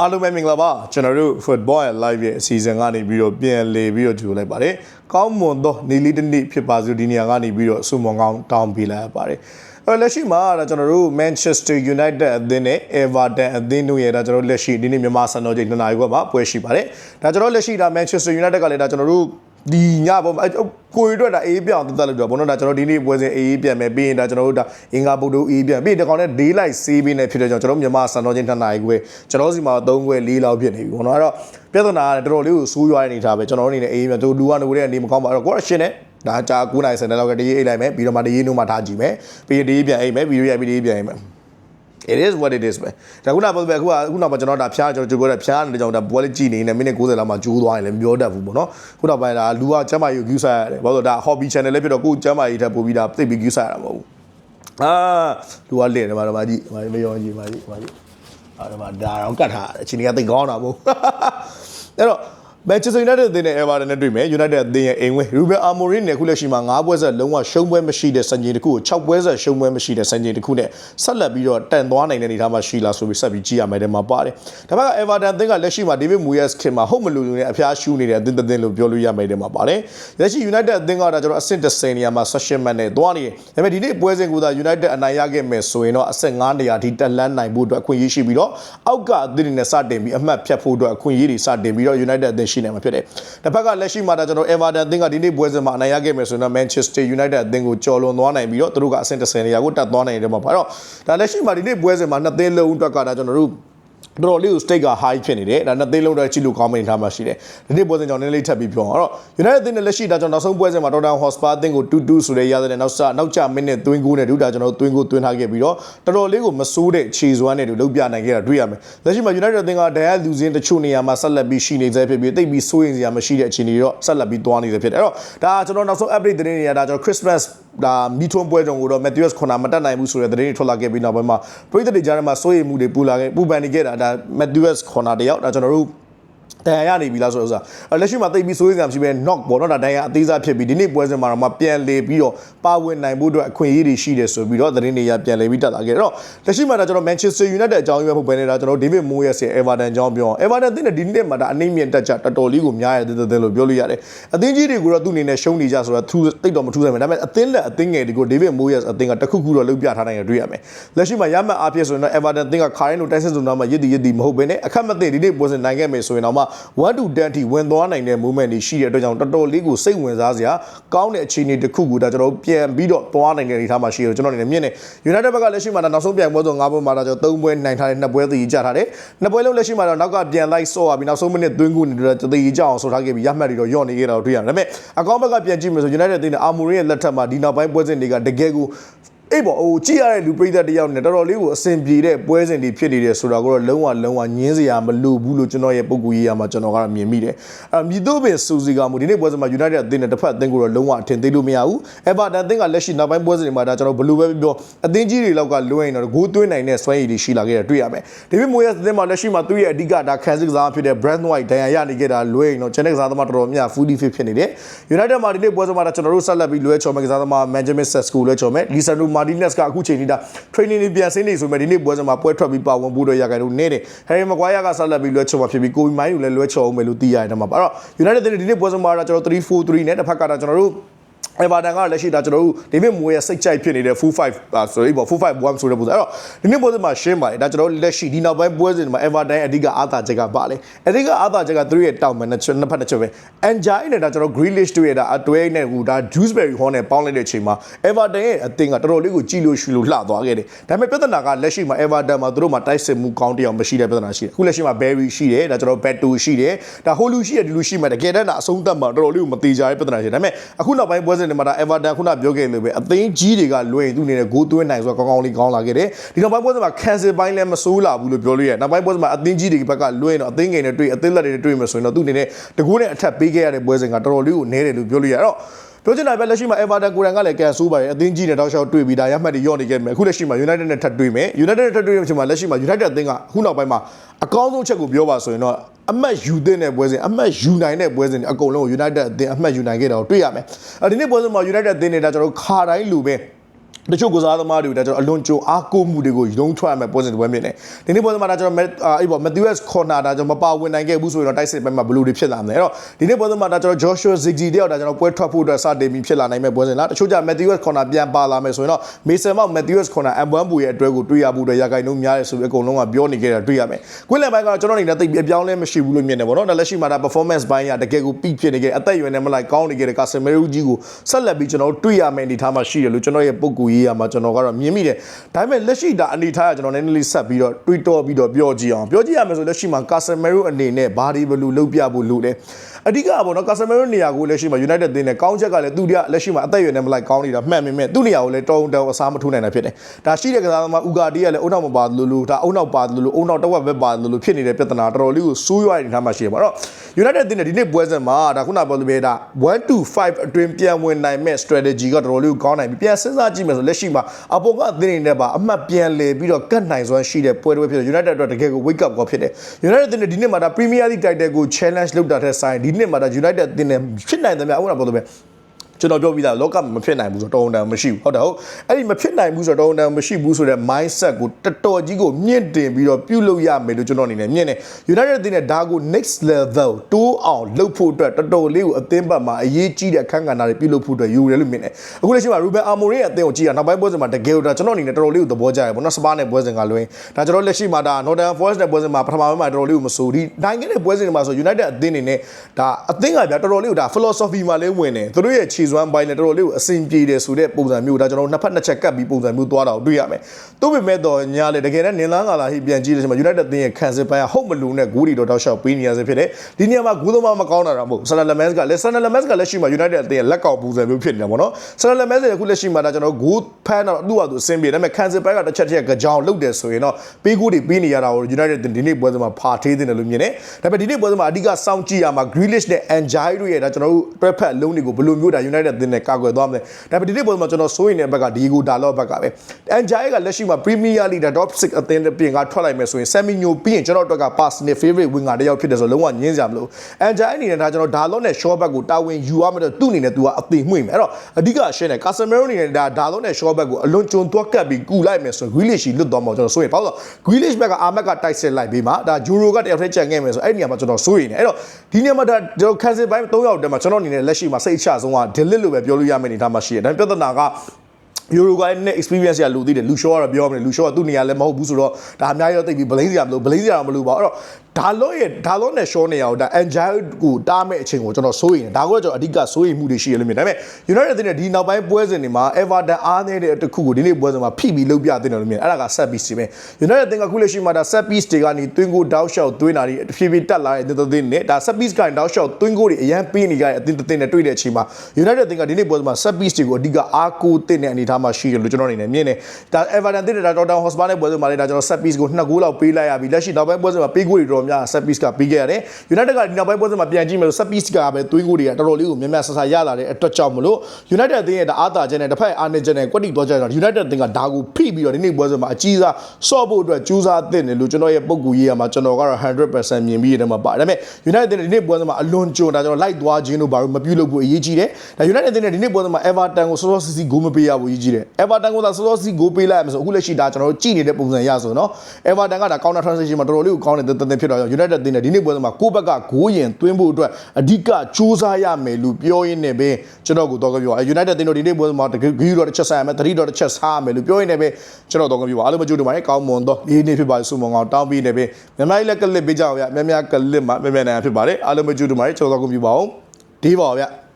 အားလုံးပဲမင်္ဂလာပါကျွန်တော်တို့ Football and Live ရဲ့အစီအစဉ်ကနေပြီးတော့ပြန်လည်ပြီးတော့ကြိုလိုက်ပါတယ်ကောင်းမွန်သောနေလေးတစ်နေ့ဖြစ်ပါစို့ဒီနေရာကနေပြီးတော့ဆုမွန်ကောင်းတောင်းပေးလိုက်ရပါတယ်အဲလက်ရှိမှာဒါကျွန်တော်တို့ Manchester United အသင်းနဲ့ Everton အသင်းတို့ရဲ့ဒါကျွန်တော်တို့လက်ရှိဒီနေ့မြန်မာစံတော်ချိန်2နာရီခွဲမှာပွဲရှိပါတယ်ဒါကျွန်တော်လက်ရှိဒါ Manchester United ကလည်းဒါကျွန်တော်တို့ ဒီညပေါ်မှာကိုရီအတွက်ဒါအေးပြောင်းတက်တက်လို့တော့ဘောနော်ဒါကျွန်တော်ဒီနေ့ပွဲစဉ်အေးပြန်မယ်ပြီးရင်ဒါကျွန်တော်တို့ဒါအင်္ဂါဗုဒ္ဓအေးပြန်ပြီးဒီကောင်နဲ့ daylight ဆေးပြီးနေဖြစ်တဲ့ကြောင့်ကျွန်တော်မြန်မာစံတော်ချင်း2နာရီခွဲကျွန်တော်စီမှာ3ခွဲ4လောက်ဖြစ်နေပြီဘောနော်အဲ့တော့ပြဿနာကတော်တော်လေးကိုဆိုးရွားနေထားပဲကျွန်တော်တို့အနေနဲ့အေးပြန်သူလူကနိုးတဲ့အနေမကောင်းပါအဲ့တော့ကိုရရှင်နဲ့ဒါကြာ9နိုင်စံတဲ့လောက်ကတရေးအိတ်လိုက်မယ်ပြီးတော့မှတရေးနှုံးမှထားကြည့်မယ်ပြီးရင်တရေးပြန်အိတ်မယ်ဗီဒီယိုရိုက်ပြီးတရေးပြန်အိတ်မယ် it is what it is ပဲဒါခုနကပဲအခုကအခုနောက်မှာကျွန်တော်ဒါဖျားကျွန်တော်ကြိုးပြောတယ်ဖျားနေတဲ့ကြောင့်ဒါပွဲလေးကြည့်နေနေမိနစ်60လောက်မှကျိုးသွားရင်လည်းမပြောတတ်ဘူးပေါ့နော်ခုနောက်ပိုင်းဒါလူကကျမ်းမာရေးကို view ဆက်ရတယ်ဘာလို့လဲဒါ hobby channel လေးဖြစ်တော့ကိုယ်ကျမ်းမာရေးထပ်ပို့ပြီးဒါသိပြီး view ဆက်ရတာမဟုတ်ဘူးအာလူကလက်တယ်မှာတော့မကြည့်မမရောကြည့်မကြည့်မကြည့်အဲ့တော့ဒါတော့ကတ်ထားတယ်အချိန်ကြီးကသိကောင်းတာမဟုတ်အဲ့တော့ Manchester United အသင်းနဲ့ Everton နဲ့တွေ့မယ် United အသင်းရဲ့အိမ်ဝဲ Ruben Amorim နဲ့ခုလက်ရှိမှာ9ပွဲဆက်လုံးဝရှုံးပွဲမရှိတဲ့စံချိန်တစ်ခုကို6ပွဲဆက်ရှုံးပွဲမရှိတဲ့စံချိန်တစ်ခုနဲ့ဆက်လက်ပြီးတော့တန်သွားနိုင်တဲ့အနေအထားမှာရှိလားဆိုပြီးဆက်ပြီးကြည့်ရမယ်တဲ့မှာပါတယ်။ဒါပေမဲ့ Everton အသင်းကလက်ရှိမှာ David Moyes ခင်မှာဟုတ်မလို့နဲ့အဖျားရှူးနေတဲ့အသင်းတစ်သင်းလို့ပြောလို့ရမယ်တဲ့မှာပါတယ်။လက်ရှိ United အသင်းကဒါကျွန်တော်အဆင့်10နေရာမှာ16မှတ်နဲ့သွားနေတယ်။ဒါပေမဲ့ဒီနေ့ပွဲစဉ်ကသာ United အနိုင်ရခဲ့မယ်ဆိုရင်တော့အဆင့်9နေရာထိတက်လန်းနိုင်ဖို့အတွက်အခွင့်အရေးရှိပြီးတော့အောက်ကအသင်းတွေနဲ့စတင်ပြီးအမှတ်ဖြတ်ဖို့အတွက်အခွင့်အရေးတွေစတင်ပြီးတော့ United အသင်းရှိနေမှာဖြစ်တယ်။တစ်ဖက်ကလက်ရှိမှာဒါကျွန်တော် Everton အသင်းကဒီနေ့ပွဲစဉ်မှာအနိုင်ရခဲ့မယ်ဆိုရင်တော့ Manchester United အသင်းကိုကျော်လွန်သွားနိုင်ပြီးတော့သူတို့ကအဆင့်10နေရာကိုတက်သွားနိုင်တယ်မှာပါတော့ဒါလက်ရှိမှာဒီနေ့ပွဲစဉ်မှာနှစ်သင်းလုံးအတွက်ကဒါကျွန်တော်တို့ တော်တော်လေးကို stake က high ဖြစ်နေတယ်ဒါနှစ်သိန်းလုံးတော့ကြည့်လို့ကောင်းမနေထားမှရှိတယ်ဒီနေ့ပွဲစဉ်ကြောင့်နည်းနည်းလေးထပ်ပြီးပြောအောင်အဲ့တော့ United အသင်းနဲ့လက်ရှိဒါကြောင့်နောက်ဆုံးပွဲစဉ်မှာ Tottenham Hotspur အသင်းကို2-2ဆိုတဲ့ရတဲ့နောက်စနောက်ကျမိနစ်သွင်းကိုနဲ့ဒုဒါကျွန်တော်သွင်းကိုသွင်းထားခဲ့ပြီးတော့တော်တော်လေးကိုမစိုးတဲ့ခြေစွမ်းနဲ့တို့လုပ်ပြနိုင်ခဲ့တာတွေ့ရမယ်လက်ရှိမှာ United အသင်းကဒဏ်ရာလူစင်းတချို့နေရာမှာဆက်လက်ပြီးရှိနေသေးဖြစ်ပြီးတိတ်ပြီးစိုးရင်စရာမရှိတဲ့အခြေအနေတွေတော့ဆက်လက်ပြီးသွားနေသေးဖြစ်တယ်အဲ့တော့ဒါကျွန်တော်နောက်ဆုံး update သတင်းတွေကဒါကျွန်တော် Christmas ဒါမီထွန်းပွဲတုံကိုတော့ Matthews ခွန်နာမတက်နိုင်ဘူးဆိုတဲ့သတင်းတွေထွက်လာခဲ့ပြီးနောက်ပိုင်းမှာပြည်သက်တွေကြားထဲမှာစိုးရိမ်မှုတွေပူလာခဲ့ပူပန်နေခဲ့တာဒါ Matthews ခွန်နာတယောက်ဒါကျွန်တော်တို့ တန်ရရနေပြီလားဆိုတော့ဥစားလက်ရှိမှာသိပြီးစိုးရိမ်စရာမရှိဘဲ knock ပေါ့နော်ဒါတန်ရအသေးစားဖြစ်ပြီးဒီနေ့ပွဲစဉ်မှာတော့မှပြန်လေပြီးတော့ပါဝင်နိုင်ဖို့အတွက်အခွင့်အရေးတွေရှိတယ်ဆိုပြီးတော့သတင်းတွေရပြန်လေပြီးတက်လာခဲ့တော့လက်ရှိမှာတော့ကျွန်တော် Manchester United အကြောင်းပြောဖို့ပဲနေတာကျွန်တော် David Moyes ရဲ့ Everton အကြောင်းပြောအောင် Everton တင်းတဲ့ဒီနေ့မှာဒါအနှိမ့်မြင့်တက်ကြတော်တော်လေးကိုများရတဲ့တဲ့လို့ပြောလို့ရတယ်အသင်းကြီးတွေကိုတော့သူ့အနေနဲ့ရှုံးနေကြဆိုတော့သူတိတ်တော့မထူးဆန်းဘူးဒါပေမဲ့အသင်းလက်အသင်းငယ်တွေကို David Moyes အသင်းကတခုခုတော့လုပ်ပြထားနိုင်ရတွေ့ရမယ်လက်ရှိမှာရမှတ်အားဖြင့်ဆိုရင်တော့ Everton အသင်းကခါရင်လိုတိုက်စစ်စုံသားမှာရစ်တီရစ်တီမဟုတ်ဘဲနဲ့အခက်မသိဒီနေ့ပွဲစဉ်နိုင်ခဲ့မယ်ဆိုရင်တော့မှ1 to 10အထိဝင်သွားနိုင်တဲ့ movement တွေရှိတဲ့အတွက်ကြောင့်တော်တော်လေးကိုစိတ်ဝင်စားစရာကောင်းတဲ့အခြေအနေတစ်ခုကိုဒါကျွန်တော်ပြန်ပြီးတော့သွားနိုင်တဲ့အနေအထားမှာရှိတယ်ကျွန်တော်အနေနဲ့မြင်နေ United ဘက်ကလက်ရှိမှာနောက်ဆုံးပြိုင်ပွဲဆို၅ပွဲမှာဒါကျွန်တော်၃ပွဲနိုင်ထားတဲ့၂ပွဲသီးကြထားတယ်နှစ်ပွဲလုံးလက်ရှိမှာတော့နောက်ကပြန်လိုက်ဆော့ရပြီးနောက်ဆုံးမိနစ်သွင်းကူနေတဲ့သီးကြအောင်ဆိုထားခဲ့ပြီးရမှတ်တွေတော့ညော့နေခဲ့တာတော့တွေ့ရတယ်ဒါပေမဲ့အကောင့်ဘက်ကပြန်ကြည့်မယ်ဆို United တင်းတဲ့ Armory ရဲ့လက်ထက်မှာဒီနောက်ပိုင်းပွဲစဉ်တွေကတကယ်ကို အေးပေါ့ဟိုကြည့်ရတဲ့လူပရိသတ်တယောက်နဲ့တော်တော်လေးကိုအဆင်ပြေတဲ့ပွဲစဉ်တွေဖြစ်နေတယ်ဆိုတာကိုတော့လုံးဝလုံးဝညင်းစရာမလိုဘူးလို့ကျွန်တော်ရဲ့ပုံကူရေးရမှာကျွန်တော်ကတော့မြင်မိတယ်အဲမြည်တို့ပင်စူစီကမူဒီနေ့ပွဲစဉ်မှာ United အသင်းနဲ့တစ်ဖက်အသင်းကိုတော့လုံးဝအထင်သေးလို့မရဘူး Everton အသင်းကလက်ရှိနောက်ပိုင်းပွဲစဉ်တွေမှာဒါကျွန်တော်ဘယ်လိုပဲပြောအသင်းကြီးတွေလောက်ကလွှဲရင်တော့ဂိုးသွင်းနိုင်တဲ့စွမ်းရည်တွေရှိလာခဲ့တာတွေ့ရမယ်ဒေးဗစ်မိုးယက်အသင်းမှာလက်ရှိမှာသူ့ရဲ့အဓိကဒါခံစစ်ကစားဖြစ်တဲ့ Brand White ဒဏ်ရာရနေခဲ့တာလွှဲရင်တော့ Chennai ကစားသမားတော်တော်များ fully fit ဖြစ်နေတယ် United မှာဒီနေ့ပွဲစဉ်မှာဒါကျွန်တော်တို့ဆက်လက်ပြီးလွှဲချော်မဲ့ကစားသမား Benjamin Sesko လွှဲချော်မဲ့ Lisandro Martinez ကအခုချိန်နေတာ training တွေပြန်ဆင်းနေဆိုမဲ့ဒီနေ့ပွဲစဉ်မှာပွဲထွက်ပြီးပါဝင်ဖို့တော့ရကြတယ်လို့နေတယ် Harry Maguire ကဆက်လက်ပြီးလွှဲချော်မှာဖြစ်ပြီးကိုဘီမိုင်းကိုလည်းလွှဲချော်အောင်မယ်လို့သိရတယ်မှာပါအဲ့တော့ United ဒီနေ့ပွဲစဉ်မှာတော့ကျွန်တော်3-4-3နဲ့တစ်ဖက်ကတော့ကျွန်တော်တို့ Everton ကလက်ရှိဒါကျွန်တော်တို့ David Moyes ရဲ့စိတ်ကြိုက်ဖြစ်နေတဲ့ full 5အာ sorry ပေါ့ full 5 1ဆိုတဲ့ပုံစံအဲ့တော့ဒီနေ့ပွဲစဉ်မှာရှင်းပါတယ်ဒါကျွန်တော်တို့လက်ရှိဒီနောက်ပိုင်းပွဲစဉ်မှာ Everton အဓိကအားသာချက်ကပါလေအဓိကအားသာချက်ကသူတို့ရဲ့တောင်မန်နှစ်ချက်နှစ်ဖက်နှစ်ချက်ပဲ Enjoy နဲ့ဒါကျွန်တော် Grealish တို့ရဲ့ဒါအတွဲနဲ့ဟိုဒါ Dewsbury Hall နဲ့ပေါင်းလိုက်တဲ့အချိန်မှာ Everton ရဲ့အသင်းကတော်တော်လေးကိုကြည်လို့ရှူလို့လှသွားခဲ့တယ်ဒါပေမဲ့ပြဿနာကလက်ရှိမှာ Everton မှာသူတို့မှာတိုက်စစ်မှုကောင်းတရားမရှိတဲ့ပြဿနာရှိတယ်အခုလက်ရှိမှာ Berry ရှိတယ်ဒါကျွန်တော် Beto ရှိတယ်ဒါ Holu ရှိတယ်ဒီလိုရှိမှတကယ်တမ်းအဆုံးသတ်မှာတော်တော်လေးကိုမသေးကြတဲ့ပြဿနာရှိတယ်ဒါပေမဲ့အခုနောက်ပိုင်းပွဲစဉ်တွေမှာဒါ Everton ခုနပြောခဲ့လို့ပဲအသိန်းကြီးတွေကလွယ်ရင်သူနေနဲ့ဂိုးသွင်းနိုင်ဆိုတော့ကောင်းကောင်းလေးကောင်းလာခဲ့တယ်ဒီနောက်ပိုင်းပွဲစဉ်မှာ cancel ပိုင်းလည်းမဆိုးလာဘူးလို့ပြောလို့ရတယ်နောက်ပိုင်းပွဲစဉ်မှာအသိန်းကြီးတွေဘက်ကလွယ်ရင်တော့အသိငယ်နဲ့တွေ့အသိလက်တွေနဲ့တွေ့မယ်ဆိုရင်တော့သူနေနဲ့တကူနဲ့အထက်ပေးခဲ့ရတဲ့ပွဲစဉ်ကတော်တော်လေးကိုနဲတယ်လို့ပြောလို့ရတော့ ပြောချင်တာပဲလက်ရှိမှာ Everton ကိုယ်တိုင်ကလည်းကန်ဆိုးပါတယ်အသင်းကြီးနဲ့တောက်လျှောက်တွေ့ပြီးဒါရမှတ်တွေရော့နေခဲ့မယ်အခုလက်ရှိမှာ United နဲ့ထပ်တွေ့မယ် United နဲ့ထပ်တွေ့တဲ့အချိန်မှာလက်ရှိမှာ United အသင်းကအခုနောက်ပိုင်းမှာအကောင်းဆုံးချက်ကိုပြောပါဆိုရင်တော့အမတ်ယူတဲ့ပွဲစဉ်အမတ်ယူနိုင်တဲ့ပွဲစဉ်အကုန်လုံးကို United အသင်းအမတ်ယူနိုင်ခဲ့တာကိုတွေ့ရမယ်အဲဒီနေ့ပွဲစဉ်မှာ United အသင်းနေတာကျွန်တော်တို့ခါတိုင်းလူပဲ တချို့ကစားသမားတွေကကျွန်တော်အလွန်ကြိုအားကိုးမှုတွေကိုရုံးထွက်ရမယ်ပွဲစဉ်တစ်ပွဲမြင်တယ်ဒီနေ့ပွဲစဉ်မှာဒါကျွန်တော်အဲ့ပေါ့ Matthews Corner ဒါကျွန်တော်မပါဝင်နိုင်ခဲ့ဘူးဆိုရင်တော့တိုက်စစ်ပွဲမှာဘယ်လိုတွေဖြစ်လာမလဲအဲ့တော့ဒီနေ့ပွဲစဉ်မှာဒါကျွန်တော် Joshua Ziggy တယောက်ဒါကျွန်တော်ပွဲထွက်ဖို့အတွက်စတင်ပြီးဖြစ်လာနိုင်မဲ့ပွဲစဉ်လားတချို့ကြ Matthews Corner ပြန်ပါလာမယ်ဆိုရင်တော့ Mason Mount Matthews Corner M1 ဘူရဲ့အတွဲကိုတွေ့ရဖို့အတွက်ရခိုင်နှုန်းများတယ်ဆိုပြီးအကုန်လုံးကပြောနေကြတာတွေ့ရမယ်ကွင်းလယ်ပိုင်းကတော့ကျွန်တော်အနေနဲ့သိပြီးအပြောင်းလဲမရှိဘူးလို့မြင်တယ်ပေါ့နော်ဒါလက်ရှိမှာဒါ performance ဘိုင်းကတကယ်ကို peak ဖြစ်နေခဲ့အသက်အရွယ်နဲ့မလိုက်ကောင်းနေခဲ့တဲ့ Casemiro ကြီးကိုဆက်လက်ပြီးကျွန်တော်တွေ့ရမယ့်အနေအထားမှာရှိတယ်လို့ကျွန်တော်ရဲ့ပုံကူရေးရမှာကျွန်တော်ကတော့မြင်မိတယ်ဒါပေမဲ့လက်ရှိဒါအနေအထားကကျွန်တော်နည်းနည်းလေးဆက်ပြီးတော့တွေးတောပြီးတော့ပြောကြည့်အောင်ပြောကြည့်ရမယ်ဆိုလက်ရှိမှာ Casemiro အနေနဲ့ဘာဒီဘလူလုပ်ပြဖို့လိုလဲအဓိကပေါ့နော် Casemiro နေရာကိုလက်ရှိမှာ United တင်းနဲ့ကောင်းချက်ကလည်းသူတည်းလက်ရှိမှာအသက်အရွယ်နဲ့မလိုက်ကောင်းနေတာမှန်ပေမဲ့သူ့နေရာကိုလည်းတောင်းတောင်းအစားမထိုးနိုင်တာဖြစ်တယ်ဒါရှိတဲ့ကစားသမားဥကာဒီကလည်းအုံနောက်မပါလို့လို့ဒါအုံနောက်ပါလို့လို့အုံနောက်တစ်ဝက်ပဲပါလို့လို့ဖြစ်နေတဲ့ပြဿနာတော်တော်လေးကိုစိုးရွားနေတဲ့ထားမှာရှိတယ်ပေါ့နော် United တင်းနဲ့ဒီနေ့ပွဲစဉ်မှာဒါခုနပြောလို့ပဲဒါ1 to 5အတွင်းပြန်ဝင်နိုင်မဲ့ strategy ကတော်တော်လေးကိုကောင်းနိုင်ပြီပြန်စဉ်းစားကြည့်မယ်ဆိုလက်ရှိမှာအပေါ်ကအသင်းတွေနဲ့ပါအမှတ်ပြန်လေပြီးတော့ကတ်နိုင်စွမ်းရှိတဲ့ပွဲတွေဖြစ်တယ် United အတွက်တကယ်ကို wake up call ဖြစ်တယ် United တင်းနဲ့ဒီနေ့မှာဒါ Premier League title ကို challenge လုပ်တာတဲ့ဆိုင်ဒီနေ့မှာဒါ United တင်းနဲ့ဖြစ်နိုင်တယ်များအခုနပြောလို့ပဲ ကျွန်တော်ပြောပြီးသားလောကမဖြစ်နိုင်ဘူးဆိုတော့တော်တန်မရှိဘူးဟုတ်တယ်ဟုတ်အဲ့ဒီမဖြစ်နိုင်ဘူးဆိုတော့တော်တန်မရှိဘူးဆိုတဲ့ mindset ကိုတော်တော်ကြီးကိုမြင့်တင်ပြီးတော့ပြုလုပ်ရမယ်လို့ကျွန်တော်အနေနဲ့မြင်တယ် United တင်းနဲ့ဒါကို next level တိုးအောင်လုပ်ဖို့အတွက်တော်တော်လေးကိုအသင်းပတ်မှာအရေးကြီးတဲ့အခန်းကဏ္ဍတွေပြုလုပ်ဖို့အတွက်ယူတယ်လို့မြင်တယ်အခုလက်ရှိမှာ Ruben Amorim ရဲ့အသင်းကိုကြည့်ရနောက်ပိုင်းပွဲစဉ်မှာတကယ်တော့ကျွန်တော်အနေနဲ့တော်တော်လေးကိုသဘောကျတယ်ပေါ့နော်စပါးနဲ့ပွဲစဉ်ကလွင်ဒါကျွန်တော်လက်ရှိမှာဒါ Northern Forest နဲ့ပွဲစဉ်မှာပထမပိုင်းမှာတော်တော်လေးကိုမဆိုဒီနိုင်ငံရဲ့ပွဲစဉ်တွေမှာဆို United အသင်းအနေနဲ့ဒါအသင်းကဗျာတော်တော်လေးကိုဒါ philosophy မှာလေးဝင်တယ်သူတို့ရဲ့ခြေစွမ်းပိုင်းနဲ့တော်တော်လေးကိုအဆင်ပြေတယ်ဆိုတဲ့ပုံစံမျိုးဒါကျွန်တော်နှစ်ဖက်နှစ်ချက်ကပ်ပြီးပုံစံမျိုးသွားတာကိုတွေ့ရမယ်။သို့ပေမဲ့တော့ညာလေတကယ်နဲ့နင်လန်းကလာဟိပြန်ကြည့်လို့ရှိရင် United အသင်းရဲ့ခံစစ်ပိုင်းကဟုတ်မလို့နဲ့ဂိုးတွေတော့တောက်လျှောက်ပေးနေရစေဖြစ်တယ်။ဒီနေရာမှာဂိုးသမားမကောင်းတာတော့မဟုတ်ဆာလမန်စ်ကလည်းဆာလမန်စ်ကလက်ရှိမှာ United အသင်းရဲ့လက်ကောက်ပုံစံမျိုးဖြစ်နေတာပေါ့နော်။ဆာလမန်စ်ရဲ့အခုလက်ရှိမှာဒါကျွန်တော်ဂိုးဖမ်းတော့သူ့ဟာသူအဆင်ပြေဒါပေမဲ့ခံစစ်ပိုင်းကတစ်ချက်တစ်ချက်ကကြောင်လုတ်တယ်ဆိုရင်တော့ပေးဂိုးတွေပေးနေရတာကို United ဒီနေ့ပွဲစဉ်မှာဖာထေးတင်တယ်လို့မြင်တယ်။ဒါပေမဲ့ဒီနေ့ပွဲစဉ်မှာအဓိကစောင့်ကြည့်ရမှာ Grealish နဲ့ Anjai တို့ရဲ့ဒါကျွန်တော်တို့တွဲဖက်လုံးတွေကိုဘယ်လိုမျိုးဒါ United အသင်းနဲ့ကာကွယ်သွားမလဲ။ဒါပေမဲ့ဒီနေ့ပွဲမှာကျွန်တော်စိုးရင်တဲ့ဘက်ကဒီကိုဒါလော့ဘက်ကပဲ။ Anjai ကလက်ရှိမှာ Premier League ဒါ top 6အသင်းတွေပြင်ကထွက်လိုက်မယ်ဆိုရင် Seminyo ပြီးရင်ကျွန်တော်တို့က personal favorite winger တစ်ယောက်ဖြစ်တယ်ဆိုလုံးဝညင်းစရာမလို။ Anjai အနေနဲ့ဒါကျွန်တော်ဒါလော့နဲ့ short back ကိုတာဝန်ယူရမယ်တော့သူ့အနေနဲ့သူကအသေးမှွေ့မယ်။အဲ့တော့အဓိကရှင်းတယ် Casemiro အနေနဲ့ဒါဒါလော့နဲ့ short back ကိုအလွန်ကျွံသွားကပ်ပြီးကူလိုက်မယ်ဆိုရင် Grealish လွတ်သွားမှာကျွန်တော်စိုးရင်ဘာလို့လဲ Grealish ဘက်ကအာမက်ကတိုက်ဆက်လိုက်ပြီးမှဒါ Euro ကတယောက်ထက်ကြံခဲ့မယ်ဆိုအဲ့ဒီနေရာမှာကျွန်တော်စိုးရင်တယ်အဲ့တော့ဒီနေရာမှာဒါကျွန်တော် cancel ပိုင်း၃ယောက်တည်းမှာကျွန်တော်အနေနဲ့လက်ရှိမှာစိတ်အချဆုံးက delete လို့ပဲပြောလို့ရမယ့်အနေထားမှာရှိတယ်ဒါပေမဲ့ပြဿနာကယူရိုကနဲ့ experience ရလူသိတယ်လူရှောကတော့ပြောမယ်လူရှောကသူ့နေရာလည်းမဟုတ်ဘူးဆိုတော့ဒါအများကြီးတော့သိပြီ blame စရာမလို blame စရာမလိုပါအဲ့တော့ဒါလော့ရဲ့ဒါလော့နဲ့ show နေရအောင်ဒါ enjoy ကိုတားမဲ့အချိန်ကိုကျွန်တော်စိုးရင်ဒါကိုကျွန်တော်အဓိကစိုးရိမ်မှုတွေရှိရလို့မြင်ဒါပေမဲ့ United တဲ့ဒီနောက်ပိုင်းပွဲစဉ်တွေမှာ Everton အားနေတဲ့တစ်ခုကိုဒီနေ့ပွဲစဉ်မှာဖိပြီးလုပ်ပြတဲ့တယ်လို့မြင်အဲ့ဒါက set piece ပဲ United တင်ကခုလက်ရှိမှာဒါ set piece တွေကနေတွင်းကိုတောက်လျှောက်သွင်းတာတွေဖြည်းဖြည်းတက်လာတဲ့တဲ့တဲ့နဲ့ဒါ set piece ကနေတောက်လျှောက်သွင်းကိုတွေအရန်ပေးနေကြတဲ့အတင်းတင်းနဲ့တွေ့တဲ့အချိန်မှာ United တင်ကဒီနေ့ပွဲစဉ်မှာ set piece တွေကိုအဓိကအားကိုးတဲ့အနေအထားမှာရှိတယ်လို့ကျွန်တော်အနေနဲ့မြင်တယ်ဒါ Everton တင်တဲ့ဒါ Tottenham Hotspur နဲ့ပွဲစဉ်မှာလည်းဒါကျွန်တော် set piece ကို2ဂိုးလောက်ပေးလိုက်ရပြီလက်ရှိနောက်ပိုင်းပွဲစဉ်မှာပေးဂိုးတွေတော်များ set piece ကပေးခဲ့ရတယ် United ကဒီနောက်ပိုင်းပွဲစဉ်မှာပြန်ကြည့်မယ်ဆို set piece ကပဲသွင်းဂိုးတွေကတော်တော်လေးကိုများများဆဆရလာတဲ့အတွက်ကြောင့်မလို့ United အသင်းရဲ့ဒါအားသာချက်နဲ့တစ်ဖက်အားနည်းချက်နဲ့ကွက်တီသွားကြတော့ United အသင်းကဒါကိုဖိပြီးတော့ဒီနေ့ပွဲစဉ်မှာအကြီးစားဆော့ဖို့အတွက်ကြိုးစားသင့်တယ်လို့ကျွန်တော်ရဲ့ပုံကူရေးရမှာကျွန်တော်ကတော့100%မြင်ပြီးတဲ့မှာပါတယ်ဒါပေမဲ့ United အသင်းဒီနေ့ပွဲစဉ်မှာအလွန်ကြုံဒါကျွန်တော်လိုက်သွားခြင်းတို့ဘာလို့မပြုလုပ်ဖို့အရေးကြီးတယ်ဒါ United အသင်းနဲ့ဒီနေ့ပွဲစဉ်မှာ Everton ကိုစောစောစီစီဂိုးမပေးရဘူးအရေးကြီးတယ် Everton ကိုသာစောစောစီစီဂိုးပေးလိုက်ရမယ်ဆိုအခုလက်ရှိဒါကျွန်တော်တို့ကြည့်နေတဲ့ပုံစံရဆိုတော့ Everton ကဒါ counter transition မှာတော်တော်လေးကိုကောင်းတဲ့တသက်ဖြစ်တော့ United အသင်းနဲ့ဒီနေ့ပွဲစဉ်မှာကိုယ့်ဘက်ကဂိုးရင်သွင်းဖို့အတွက်အဓိကစူးစမ်းရမယ်လို့ပြောရင်းနဲ့ပဲကျွန်တော်ကိုတော့ပြောအဲ United အသင်းတို့ဒီနေ့ပွဲမှာတကယ်ဂီတော့တစ်ချက်ဆိုင်ရမယ်သတိတော့တစ်ချက်စားရမယ်လို့ပြောရင်းနဲ့ပဲကျွန်တော်တော့ပြောပါအားလုံးမကြိုးတူပါနဲ့ကောင်းမွန်တော့ဒီနေ့ဖြစ်ပါစုံမအောင်တောင်းပြီးနေပဲမြန်မာကြီးလက်ကလစ်ပေးကြအောင်ဗျမြန်မာကလစ်မှာမြန်မာနိုင်ငံဖြစ်ပါတယ်အားလုံးမကြိုးတူပါနဲ့ကျွန်တော်တော့ပြောပါအောင်ဒီပါဗျ